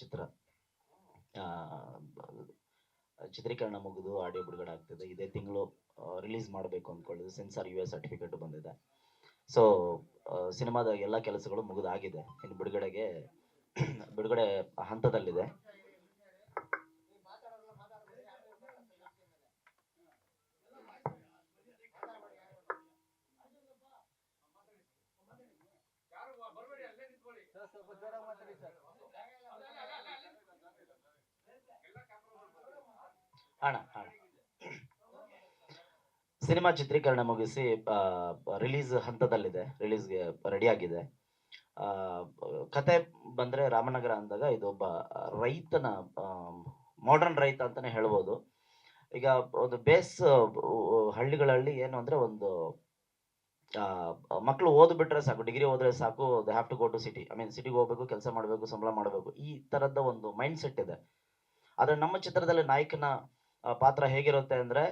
ಚಿತ್ರ. ಚಿತ್ರೀಕರಣ ಮುಗಿದು ಆಡಿಯೋ ಬಿಡುಗಡೆ ಆಗ್ತಿದೆ. ಇದೇ ತಿಂಗಳು ರಿಲೀಸ್ ಮಾಡಬೇಕು ಅಂದ್ಕೊಳ್ಳೋದು ಸೆನ್ಸಾರ್ ಯು ಎಸ್ ಸರ್ಟಿಫಿಕೇಟ್ ಬಂದಿದೆ. ಸೊ ಸಿನಿಮಾದ ಎಲ್ಲ ಕೆಲಸಗಳು ಮುಗಿದಾಗಿದೆ. ಇನ್ನು ಬಿಡುಗಡೆಗೆ, ಬಿಡುಗಡೆ ಹಂತದಲ್ಲಿದೆ. ಅಣ್ಣ ಹಣ ಸಿನಿಮಾ ಚಿತ್ರೀಕರಣ ಮುಗಿಸಿ ರಿಲೀಸ್ ಹಂತದಲ್ಲಿದೆ ರಿಲೀಸ್ಗೆ ರೆಡಿ ಆಗಿದೆ ಆ, ಕತೆ ಬಂದ್ರೆ ರಾಮನಗರ ಅಂದಾಗ ಇದು ಒಬ್ಬ ರೈತನ ಮಾಡರ್ನ್ ರೈತ ಅಂತಾನೆ ಹೇಳ್ಬೋದು. ಈಗ ಒಂದು ಬೇಸ್ ಹಳ್ಳಿಗಳಲ್ಲಿ ಏನು ಅಂದ್ರೆ ಒಂದು ಮಕ್ಕಳು ಓದ್ಬಿಟ್ರೆ ಸಾಕು ಡಿಗ್ರಿ ಓದ್ರೆ ಸಾಕು they have to go to city I mean ಸಿಟಿಗೆ ಹೋಗ್ಬೇಕು ಕೆಲಸ ಮಾಡಬೇಕು ಸಂಬಳ ಮಾಡಬೇಕು ಈ ತರದ ಒಂದು ಮೈಂಡ್ ಸೆಟ್ ಇದೆ. ಆದ್ರೆ ನಮ್ಮ ಚಿತ್ರದಲ್ಲಿ ನಾಯಕನ ಪಾತ್ರ ಹೇಗಿರುತ್ತೆ ಅಂದ್ರೆ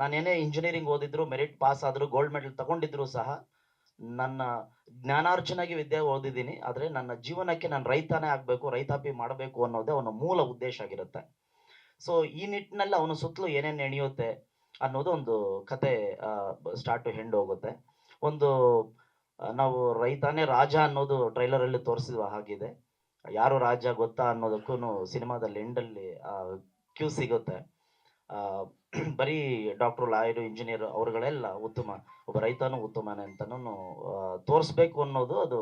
ನಾನೇನೇ ಇಂಜಿನಿಯರಿಂಗ್ ಓದಿದ್ರು ಮೆರಿಟ್ ಪಾಸ್ ಆದ್ರೂ ಗೋಲ್ಡ್ ಮೆಡಲ್ ತಗೊಂಡಿದ್ರು ಸಹ ನನ್ನ ಜ್ಞಾನಾರ್ಜನೆಗೆ ವಿದ್ಯೆ ಓದಿದ್ದೀನಿ. ಆದ್ರೆ ನನ್ನ ಜೀವನಕ್ಕೆ ನಾನು ರೈತನೇ ಆಗ್ಬೇಕು, ರೈತಾಪಿ ಮಾಡಬೇಕು ಅನ್ನೋದೇ ಅವನ ಮೂಲ ಉದ್ದೇಶ ಆಗಿರುತ್ತೆ. ಸೊ ಈ ನಿಟ್ಟಿನಲ್ಲಿ ಅವನ ಸುತ್ತಲೂ ಏನೇನು ಎಣಿಯುತ್ತೆ ಅನ್ನೋದು ಒಂದು ಕತೆ ಸ್ಟಾರ್ಟ್ ಹೆಂಡ್ ಹೋಗುತ್ತೆ. ಒಂದು ನಾವು ರೈತಾನೇ ರಾಜ ಅನ್ನೋದು ಟ್ರೈಲರ್ ಅಲ್ಲಿ ತೋರಿಸಿದ ಹಾಗಿದೆ. ಯಾರು ರಾಜ ಗೊತ್ತಾ ಅನ್ನೋದಕ್ಕೂ ಸಿನಿಮಾದಲ್ಲಿ ಎಂಡಲ್ಲಿ ಕ್ಯೂ ಸಿಗುತ್ತೆ. ಬರೀ ಡಾಕ್ಟ್ರು ಲಾಯರು ಇಂಜಿನಿಯರ್ ಅವರುಗಳೆಲ್ಲ ಉತ್ತಮ, ಒಬ್ಬ ರೈತನು ಉತ್ತಮನೇ ಅಂತನೂ ತೋರಿಸ್ಬೇಕು ಅನ್ನೋದು ಅದು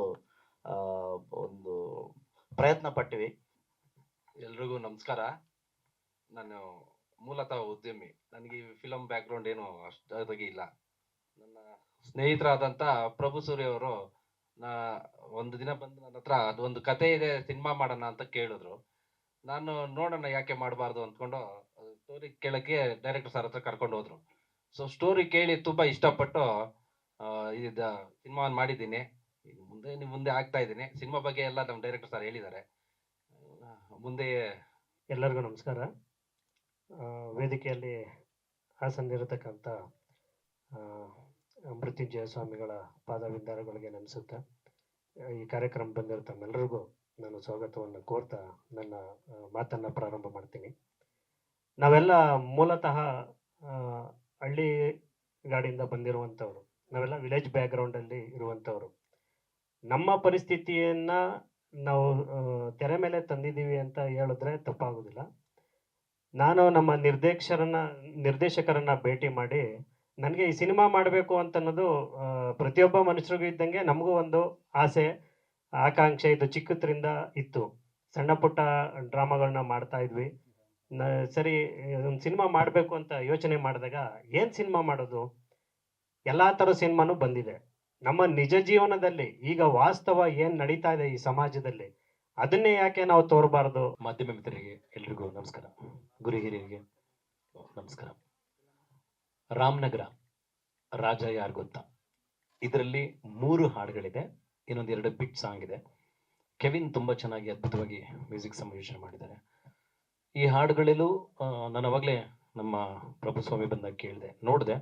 ಒಂದು ಪ್ರಯತ್ನ ಪಟ್ಟಿವಿ. ಎಲ್ರಿಗೂ ನಮಸ್ಕಾರ. ನಾನು ಮೂಲತಃ ಉದ್ಯಮಿ. ನನಗೆ ಫಿಲಮ್ ಬ್ಯಾಕ್ಗ್ರೌಂಡ್ ಏನು ಅಷ್ಟಾಗಿ ಇಲ್ಲ. ನನ್ನ ಸ್ನೇಹಿತರಾದಂಥ ಪ್ರಭು ಸೂರ್ಯ ಅವರು, ನಾ, ಒಂದು ದಿನ ಬಂದು ನನ್ನ ಹತ್ರ ಅದೊಂದು ಕತೆ ಇದೆ, ಸಿನಿಮಾ ಮಾಡೋಣ ಅಂತ ಕೇಳಿದ್ರು. ನಾನು ನೋಡೋಣ ಯಾಕೆ ಮಾಡಬಾರ್ದು ಅಂದ್ಕೊಂಡು ಸ್ಟೋರಿ ಕೇಳಕ್ಕೆ ಡೈರೆಕ್ಟರ್ ಸರ್ ಹತ್ರ ಕರ್ಕೊಂಡು ಹೋದ್ರು. ಸೊ ಸ್ಟೋರಿ ಕೇಳಿ ತುಂಬ ಇಷ್ಟಪಟ್ಟು ಇದು ಸಿನಿಮಾ ಮಾಡಿದ್ದೀನಿ. ಈಗ ಮುಂದೆ ನಿಮ್ಮ ಮುಂದೆ ಆಗ್ತಾ ಇದ್ದೀನಿ. ಸಿನಿಮಾ ಬಗ್ಗೆ ಎಲ್ಲ ನಮ್ಮ ಡೈರೆಕ್ಟರ್ ಸರ್ ಹೇಳಿದ್ದಾರೆ. ಮುಂದೆ ಎಲ್ಲರಿಗೂ ನಮಸ್ಕಾರ. ವೇದಿಕೆಯಲ್ಲಿ ಹಾಸನಿರತಕ್ಕಂಥ ಆ, ಮೃತ್ಯುಂಜಯ ಸ್ವಾಮಿಗಳ ಪಾದವಿಂದಾರಗಳಿಗೆ ನೆನೆಸುತ್ತೆ ಈ ಕಾರ್ಯಕ್ರಮ ಬಂದಿರೋ ತಮ್ಮೆಲ್ಲರಿಗೂ ನಾನು ಸ್ವಾಗತವನ್ನು ಕೋರ್ತಾ ನನ್ನ ಮಾತನ್ನು ಪ್ರಾರಂಭ ಮಾಡ್ತೀನಿ. ನಾವೆಲ್ಲ ಮೂಲತಃ ಹಳ್ಳಿ ಗಾಡಿಯಿಂದ ಬಂದಿರುವಂಥವ್ರು, ನಾವೆಲ್ಲ ವಿಲೇಜ್ ಬ್ಯಾಕ್ಗ್ರೌಂಡಲ್ಲಿ ಇರುವಂಥವ್ರು. ನಮ್ಮ ಪರಿಸ್ಥಿತಿಯನ್ನ ನಾವು ತೆರೆ ಮೇಲೆ ತಂದಿದ್ದೀವಿ ಅಂತ ಹೇಳಿದ್ರೆ ತಪ್ಪಾಗೋದಿಲ್ಲ. ನಾನು ನಮ್ಮ ನಿರ್ದೇಶಕರನ್ನ ನಿರ್ದೇಶಕರನ್ನ ಭೇಟಿ ಮಾಡಿ, ನನಗೆ ಈ ಸಿನಿಮಾ ಮಾಡಬೇಕು ಅಂತ ಅನ್ನೋದು ಪ್ರತಿಯೊಬ್ಬ ಮನುಷ್ಯರಿಗೂ ಇದ್ದಂಗೆ ನಮಗೂ ಒಂದು ಆಸೆ. ಆಕಾಂಕ್ಷೆ ಇದು ಚಿಕ್ಕದ್ರಿಂದ ಇತ್ತು. ಸಣ್ಣ ಪುಟ್ಟ ಡ್ರಾಮಾಗಳನ್ನ ಮಾಡ್ತಾ ಇದ್ವಿ. ಸರಿ ಒಂದು ಸಿನಿಮಾ ಮಾಡಬೇಕು ಅಂತ ಯೋಚನೆ ಮಾಡಿದಾಗ ಏನು ಸಿನಿಮಾ ಮಾಡೋದು? ಎಲ್ಲ ಥರ ಸಿನಿಮಾನು ಬಂದಿದೆ. ನಮ್ಮ ನಿಜ ಜೀವನದಲ್ಲಿ ಈಗ ವಾಸ್ತವ ಏನು ನಡೀತಾ ಇದೆ ಈ ಸಮಾಜದಲ್ಲಿ, ಅದನ್ನೇ ಯಾಕೆ ನಾವು ತೋರಬಾರ್ದು? ಮಾಧ್ಯಮ ಮಿತ್ರರಿಗೆ ಎಲ್ರಿಗೂ ನಮಸ್ಕಾರ. ಗುರು ಹಿರಿಯರಿಗೆ ನಮಸ್ಕಾರ. ರಾಮನಗರ ರಾಜ ಯಾರು ಗೊತ್ತಾ? ಇದರಲ್ಲಿ ಮೂರು ಹಾಡುಗಳಿದೆ. ಇನ್ನೊಂದು ಎರಡು ಬಿಟ್ ಸಾಂಗ್ ಇದೆ. ಕೆವಿನ್ ತುಂಬಾ ಚೆನ್ನಾಗಿ ಅದ್ಭುತವಾಗಿ ಮ್ಯೂಸಿಕ್ ಸಂಯೋಜನೆ ಮಾಡಿದ್ದಾರೆ. ಈ ಹಾಡುಗಳಲ್ಲೂ ನಾನು ಅವಾಗಲೇ ನಮ್ಮ ಪ್ರಭು ಸ್ವಾಮಿ ಬಂದಾಗ ಕೇಳಿದೆ, ನೋಡಿದೆ.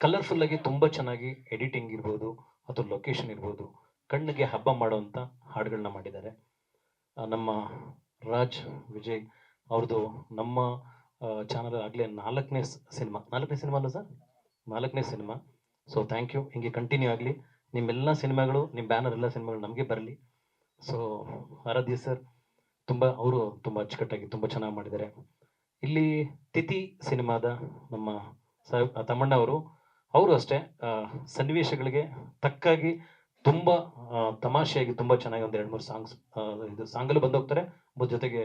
ಕಲರ್ಫುಲ್ ಆಗಿ ತುಂಬಾ ಚೆನ್ನಾಗಿ ಎಡಿಟಿಂಗ್ ಇರ್ಬೋದು, ಅಥವಾ ಲೊಕೇಶನ್ ಇರ್ಬೋದು, ಕಣ್ಣಿಗೆ ಹಬ್ಬ ಮಾಡುವಂಥ ಹಾಡುಗಳನ್ನ ಮಾಡಿದ್ದಾರೆ. ನಮ್ಮ ರಾಜ್ ವಿಜಯ್ ಅವ್ರದ್ದು ನಮ್ಮ ಚಾನಲ್ ಆಗಲೇ ನಾಲ್ಕನೇ ಸಿನಿಮಾ ನಾಲ್ಕನೇ ಸಿನಿಮಾ ಅಲ್ಲ ಸರ್? ನಾಲ್ಕನೇ ಸಿನಿಮಾ. ಸೊ ಥ್ಯಾಂಕ್ ಯು ಹಿಂಗೆ ಕಂಟಿನ್ಯೂ ಆಗಲಿ. ನಿಮ್ಮೆಲ್ಲ ಸಿನಿಮಾಗಳು ನಿಮ್ಮ ಬ್ಯಾನರ್ ಎಲ್ಲ ಸಿನಿಮಾಗಳು ನಮಗೆ ಬರಲಿ. ಸೊ ಆರಾಧ್ಯ ಸರ್ ತುಂಬ, ಅವರು ತುಂಬ ಅಚ್ಚುಕಟ್ಟಾಗಿ ತುಂಬ ಚೆನ್ನಾಗಿ ಮಾಡಿದ್ದಾರೆ. ಇಲ್ಲಿ ತಿಥಿ ಸಿನಿಮಾದ ನಮ್ಮ ಸಾಹೇಬ್ ತಮ್ಮಣ್ಣ ಅವರು ಅವರು ಅಷ್ಟೇ ಸನ್ನಿವೇಶಗಳಿಗೆ ತಕ್ಕಾಗಿ ತುಂಬ ತಮಾಷೆಯಾಗಿ ತುಂಬ ಚೆನ್ನಾಗಿ ಒಂದು ಎರಡು ಮೂರು ಸಾಂಗ್ಸ್ ಇದು ಸಾಂಗಲ್ಲೂ ಬಂದೋಗ್ತಾರೆ ಜೊತೆಗೆ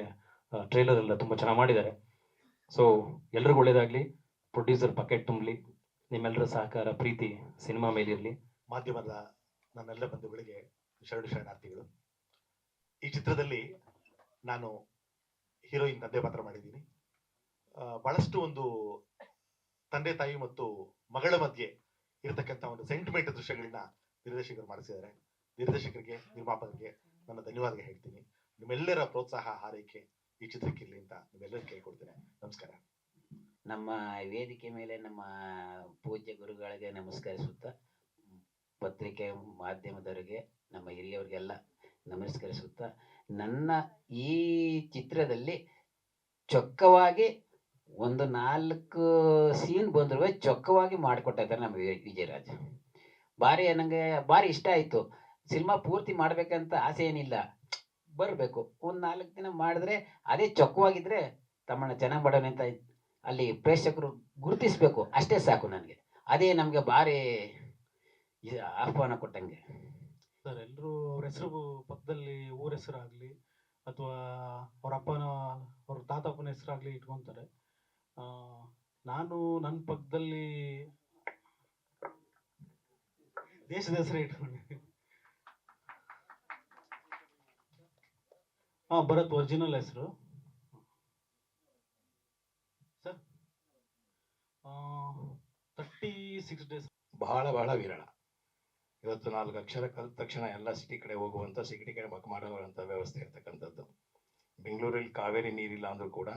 ಟ್ರೈಲರ್ ಎಲ್ಲ ತುಂಬ ಚೆನ್ನಾಗಿ ಮಾಡಿದ್ದಾರೆ. ಸೊ ಎಲ್ರಿಗೂ ಒಳ್ಳೇದಾಗಲಿ. ಪ್ರೊಡ್ಯೂಸರ್ ಪಕೆಟ್ ತುಂಬಲಿ. ನಿಮ್ಮೆಲ್ಲರ ಸಹಕಾರ, ಪ್ರೀತಿ ಸಿನಿಮಾ ಮೇಲಿರಲಿ. ಮಾಧ್ಯಮದ ನನ್ನೆಲ್ಲ ಬಂಧುಗಳಿಗೆ ಶರಣು ಶರಣಾರ್ಥಿಗಳು. ಈ ಚಿತ್ರದಲ್ಲಿ ನಾನು ಹೀರೋಯಿನ್ ತಂದೆ ಪಾತ್ರ ಮಾಡಿದ್ದೀನಿ. ಬಹಳಷ್ಟು ಒಂದು ತಂದೆ ತಾಯಿ ಮತ್ತು ಮಗಳ ಮಧ್ಯೆ ಇರತಕ್ಕಂಥ ಒಂದು ಸೆಂಟಿಮೆಂಟ್ ದೃಶ್ಯಗಳನ್ನ ನಿರ್ದೇಶಕರು ಮಾಡಿಸಿದ್ದಾರೆ. ನಿರ್ದೇಶಕರಿಗೆ, ನಿರ್ಮಾಪಕರಿಗೆ ನನ್ನ ಧನ್ಯವಾದ ಹೇಳ್ತೀನಿ. ನಿಮ್ಮೆಲ್ಲರ ಪ್ರೋತ್ಸಾಹ, ಹಾರೈಕೆ ಈ ಚಿತ್ರಕ್ಕೆ ಇರಲಿ ಅಂತ ನಿಮ್ಮೆಲ್ಲರೂ ಕೇಳ್ಕೊಡ್ತೇನೆ. ನಮಸ್ಕಾರ. ನಮ್ಮ ವೇದಿಕೆ ಮೇಲೆ ನಮ್ಮ ಪೂಜ್ಯ ಗುರುಗಳಿಗೆ ನಮಸ್ಕರಿಸುತ್ತಾ ಪತ್ರಿಕೆ ಮಾಧ್ಯಮದವರಿಗೆ, ನಮ್ಮ ಹಿರಿಯವರಿಗೆಲ್ಲ ನಮಸ್ಕರಿಸುತ್ತಾ, ನನ್ನ ಈ ಚಿತ್ರದಲ್ಲಿ ಚೊಕ್ಕವಾಗಿ ಒಂದು ನಾಲ್ಕು ಸೀನ್ ಬಂದ್ರು ಚೊಕ್ಕವಾಗಿ ಮಾಡಿಕೊಟ್ಟಿದ್ದಾರೆ ನಮ್ಮ ವಿಜಯರಾಜ್. ಭಾರಿ ನನಗೆ ಭಾರಿ ಇಷ್ಟ ಆಯಿತು. ಸಿನಿಮಾ ಪೂರ್ತಿ ಮಾಡಬೇಕಂತ ಆಸೆ ಏನಿಲ್ಲ. ಬರಬೇಕು. ಒಂದು ನಾಲ್ಕು ದಿನ ಮಾಡಿದ್ರೆ ಅದೇ ಚೊಕ್ಕವಾಗಿದ್ರೆ ತಮ್ಮಣ್ಣ ಚೆನ್ನಾಗಿ ಮಾಡೋಣ ಅಂತ ಅಲ್ಲಿ ಪ್ರೇಕ್ಷಕರು ಗುರುತಿಸಬೇಕು. ಅಷ್ಟೇ ಸಾಕು ನನಗೆ. ಅದೇ ನಮಗೆ ಭಾರಿ ಇದು ಆಹ್ವಾನ ಕೊಟ್ಟಂಗೆ. ಸರ್ ಎಲ್ಲರೂ ಅವ್ರ ಹೆಸರು ಪಕ್ಕದಲ್ಲಿ ಊರ ಹೆಸರಾಗಲಿ ಅಥವಾ ಅವ್ರ ಅಪ್ಪನ ಅವ್ರ ತಾತಪ್ಪನ ಹೆಸರಾಗಲಿ ಇಟ್ಕೊಂತಾರೆ. ಆ, ನಾನು ನನ್ನ ಪಕ್ಕದಲ್ಲಿ ದೇಶದ ಹೆಸರು ಇಟ್ಕೊಂಡೆ. ಹಾಂ ಭರತ್ ಒರಿಜಿನಲ್ ಹೆಸರು. ಸರ್ ತರ್ಟಿ ಸಿಕ್ಸ್ ಡೇಸ್ ಬಹಳ ಬಹಳ ವಿರಳ. ಇವತ್ತು ನಾಲ್ಕು ಅಕ್ಷರ ಕಲಿತ ತಕ್ಷಣ ಎಲ್ಲ ಸಿಟಿ ಕಡೆ ಹೋಗುವಂಥ ಸಿಟಿ ಕಡೆ ಮಕ್ ಮಾಡುವಂಥ ವ್ಯವಸ್ಥೆ ಇರ್ತಕ್ಕಂಥದ್ದು. ಬೆಂಗಳೂರಲ್ಲಿ ಕಾವೇರಿ ನೀರಿಲ್ಲ ಅಂದರೂ ಕೂಡ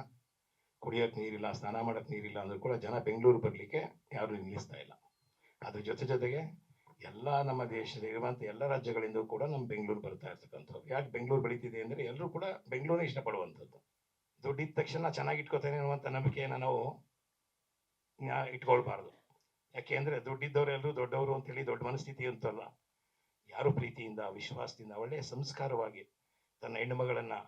ಕುಡಿಯೋಕ್ಕೆ ನೀರಿಲ್ಲ, ಸ್ನಾನ ಮಾಡೋಕೆ ನೀರಿಲ್ಲ ಅಂದರೂ ಕೂಡ ಜನ ಬೆಂಗಳೂರು ಬರಲಿಕ್ಕೆ ಯಾರು ನಿಲ್ಲಿಸ್ತಾ ಇಲ್ಲ. ಅದ್ರ ಜೊತೆ ಜೊತೆಗೆ ಎಲ್ಲ ನಮ್ಮ ದೇಶದ ಇರುವಂಥ ಎಲ್ಲ ರಾಜ್ಯಗಳಿಂದ ಕೂಡ ನಮ್ಮ ಬೆಂಗಳೂರು ಬರ್ತಾ ಇರ್ತಕ್ಕಂಥವ್ರು ಯಾಕೆ ಬೆಂಗಳೂರು ಬೆಳೀತಿದೆ ಅಂದರೆ ಎಲ್ಲರೂ ಕೂಡ ಬೆಂಗಳೂರೇ ಇಷ್ಟಪಡುವಂಥದ್ದು. ದುಡ್ಡಿದ ತಕ್ಷಣ ಚೆನ್ನಾಗಿ ಇಟ್ಕೋತೇನೆ ಅನ್ನುವಂಥ ನಂಬಿಕೆಯನ್ನು ನಾವು ಇಟ್ಕೊಳ್ಬಾರ್ದು. ಯಾಕೆ ಅಂದರೆ ದುಡ್ಡಿದ್ದವರೆಲ್ಲರೂ ದೊಡ್ಡವರು ಅಂತೇಳಿ ದೊಡ್ಡ ಮನಸ್ಥಿತಿ ಅಂತಲ್ಲ ಯಾರು ಪ್ರೀತಿಯಿಂದ, ವಿಶ್ವಾಸದಿಂದ ಒಳ್ಳೆಯ ಸಂಸ್ಕಾರವಾಗಿ ತನ್ನ ಹೆಣ್ಣು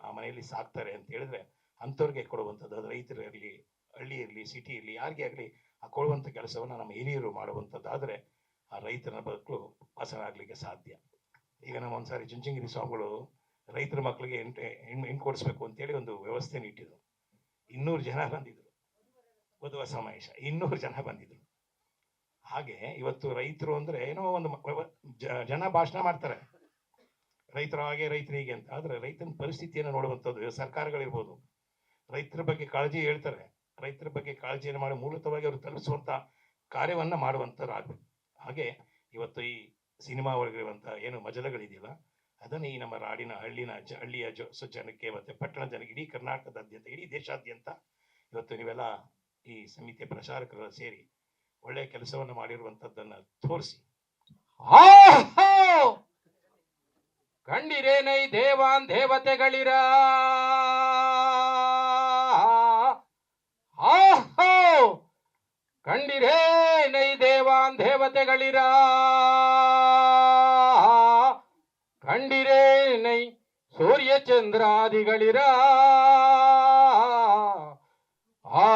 ಆ ಮನೆಯಲ್ಲಿ ಸಾಕ್ತಾರೆ ಅಂತ ಹೇಳಿದ್ರೆ ಅಂಥವ್ರಿಗೆ ಕೊಡುವಂಥದ್ದು. ಅದು ರೈತರು ಇರಲಿ ಹಳ್ಳಿ ಇರಲಿ ಸಿಟಿ ಇರಲಿ ಯಾರಿಗೇ ಆಗಲಿ ಆ ಕೊಡುವಂಥ ಕೆಲಸವನ್ನು ನಮ್ಮ ಹಿರಿಯರು ಮಾಡುವಂಥದ್ದಾದರೆ ಆ ರೈತನ ಬದುಕು ಆಗ್ಲಿಕ್ಕೆ ಸಾಧ್ಯ. ಈಗ ನಮ್ಮ ಒಂದ್ಸಾರಿ ಚುಂಚಿಂಗಿರಿ ಸ್ವಾಮಿಗಳು ರೈತರ ಮಕ್ಕಳಿಗೆ ಹೆಣ್ಣು ಹೆಣ್ಣು ಕೊಡಿಸ್ಬೇಕು ಅಂತೇಳಿ ಒಂದು ವ್ಯವಸ್ಥೆ ಇಟ್ಟಿದ್ರು. ಇನ್ನೂರು ಜನ ಬಂದಿದ್ರು. ವಧುವ ಸಮಾವೇಶ. ಇನ್ನೂರು ಜನ ಬಂದಿದ್ರು. ಹಾಗೆ ಇವತ್ತು ರೈತರು ಅಂದ್ರೆ ಏನೋ ಒಂದು ಜನ ಭಾಷಣ ಮಾಡ್ತಾರೆ. ರೈತರ ಹಾಗೆ, ರೈತರು ಹೀಗೆ ಅಂತ. ಆದ್ರೆ ರೈತನ ಪರಿಸ್ಥಿತಿಯನ್ನು ನೋಡುವಂಥದ್ದು ಸರ್ಕಾರಗಳಿರ್ಬೋದು. ರೈತರ ಬಗ್ಗೆ ಕಾಳಜಿ ಹೇಳ್ತಾರೆ. ರೈತರ ಬಗ್ಗೆ ಕಾಳಜಿಯನ್ನು ಮಾಡಿ ಮೂಲತವಾಗಿ ಅವರು ತಲುಪಿಸುವಂತ ಕಾರ್ಯವನ್ನ ಮಾಡುವಂಥದ್ದು ಆಗ್ಬೇಕು ಹಾಗೆ ಇವತ್ತು ಈ ಸಿನಿಮಾ ಒಳಗಿರುವಂತ ಏನು ಮಜಲಗಳಿದೆಯಲ್ಲ, ಅದನ್ನು ಈ ನಮ್ಮ ರಾಡಿನ ಹಳ್ಳಿನ ಜ, ಹಳ್ಳಿಯ ಜ ಜನಕ್ಕೆ ಮತ್ತೆ ಪಟ್ಟಣ ಜನಕ್ಕೆ ಇಡೀ ಕರ್ನಾಟಕದಾದ್ಯಂತ, ಇಡೀ ದೇಶಾದ್ಯಂತ ಇವತ್ತು ನೀವೆಲ್ಲ ಈ ಸಮಿತಿಯ ಪ್ರಚಾರಕರು ಸೇರಿ ಒಳ್ಳೆಯ ಕೆಲಸವನ್ನು ಮಾಡಿರುವಂತದ್ದನ್ನ ತೋರಿಸಿ! ಕಂಡಿರೇನೈ ದೇವಾನ್ ದೇವತೆಗಳಿರ! ಕಂಡಿರೇನೈ ದೇವಾನ್ ದೇವತೆಗಳಿರ ಕಂಡಿರೇನೈ ಸೂರ್ಯ ಚಂದ್ರಾದಿಗಳಿರ ಆ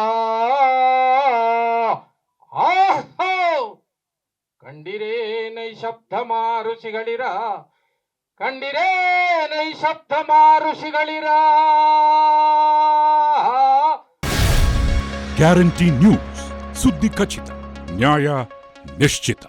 ಕಂಡಿರೇನೈ ಶಬ್ದ ಮಾರುಷಿಗಳಿರ. ಕಂಡಿರೇನೈ ಶಬ್ದ ಮಾರುಷಿಗಳಿರ. ಗ್ಯಾರಂಟಿ ನ್ಯೂಸ್ ಸುದ್ದಿ ಖಚಿತ ನ್ಯಾಯ ನಿಶ್ಚಿತ.